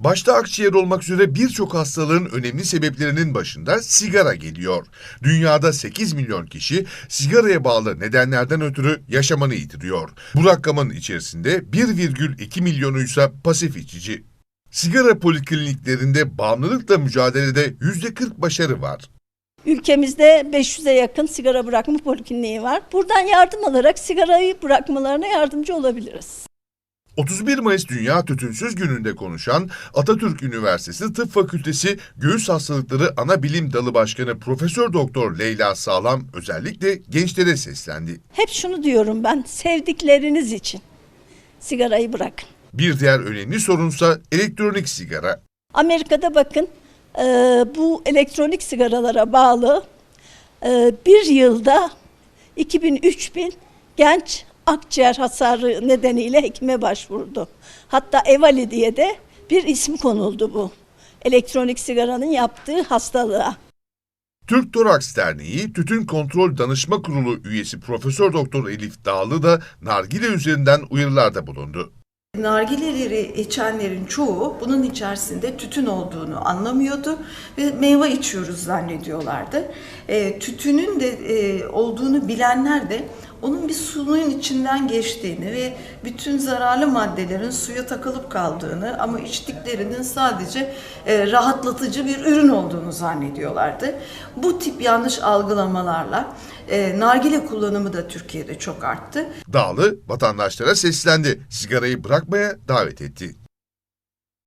Başta akciğer olmak üzere birçok hastalığın önemli sebeplerinin başında sigara geliyor. Dünyada 8 milyon kişi sigaraya bağlı nedenlerden ötürü yaşamını yitiriyor. Bu rakamın içerisinde 1,2 milyonuysa pasif içici. Sigara polikliniklerinde bağımlılıkla mücadelede %40 başarı var. Ülkemizde 500'e yakın sigara bırakma polikliniği var. Buradan yardım alarak sigarayı bırakmalarına yardımcı olabiliriz. 31 Mayıs Dünya Tütünsüz Günü'nde konuşan Atatürk Üniversitesi Tıp Fakültesi Göğüs Hastalıkları Ana Bilim Dalı Başkanı Profesör Doktor Leyla Sağlam özellikle gençlere seslendi. Hep şunu diyorum ben, sevdikleriniz için sigarayı bırakın. Bir diğer önemli sorunsa elektronik sigara. Amerika'da bakın e, bu elektronik sigaralara bağlı e, bir yılda 2000-3000 genç akciğer hasarı nedeniyle hekime başvurdu. Hatta Evali diye de bir isim konuldu bu. Elektronik sigaranın yaptığı hastalığa. Türk Toraks Derneği Tütün Kontrol Danışma Kurulu üyesi Profesör Doktor Elif Dağlı da nargile üzerinden uyarılarda bulundu. Nargileleri içenlerin çoğu bunun içerisinde tütün olduğunu anlamıyordu ve meyve içiyoruz zannediyorlardı. E, tütünün de e, olduğunu bilenler de onun bir suyun içinden geçtiğini ve bütün zararlı maddelerin suya takılıp kaldığını ama içtiklerinin sadece e, rahatlatıcı bir ürün olduğunu zannediyorlardı. Bu tip yanlış algılamalarla e, nargile kullanımı da Türkiye'de çok arttı. Dağlı vatandaşlara seslendi. Sigarayı bırakmaya davet etti.